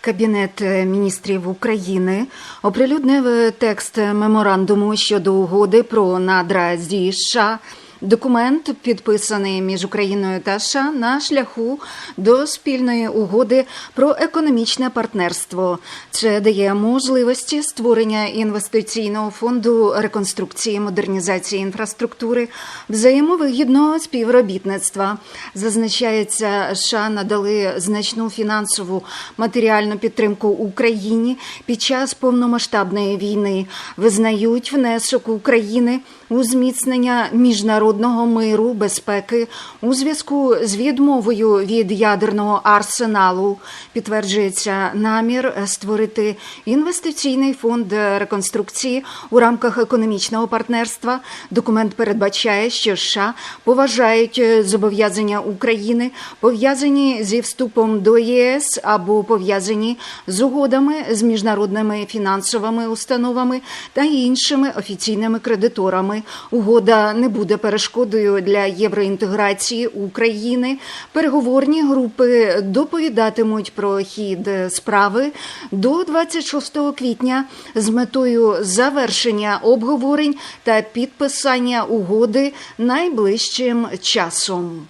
Кабінет міністрів України оприлюднив текст меморандуму щодо угоди про надра зі США. Документ підписаний між Україною та США на шляху до спільної угоди про економічне партнерство. Це дає можливості створення інвестиційного фонду реконструкції модернізації інфраструктури, взаємовигідного співробітництва. Зазначається, США надали значну фінансову матеріальну підтримку Україні під час повномасштабної війни. Визнають внесок України у зміцнення міжнародного миру, безпеки у зв'язку з відмовою від ядерного арсеналу. Підтверджується намір створити інвестиційний фонд реконструкції у рамках економічного партнерства. Документ передбачає, що США поважають зобов'язання України, пов'язані зі вступом до ЄС або пов'язані з угодами з міжнародними фінансовими установами та іншими офіційними кредиторами. Угода не буде перешкодою для євроінтеграції України. Переговорні групи доповідатимуть про хід справи до 26 квітня з метою завершення обговорень та підписання угоди найближчим часом.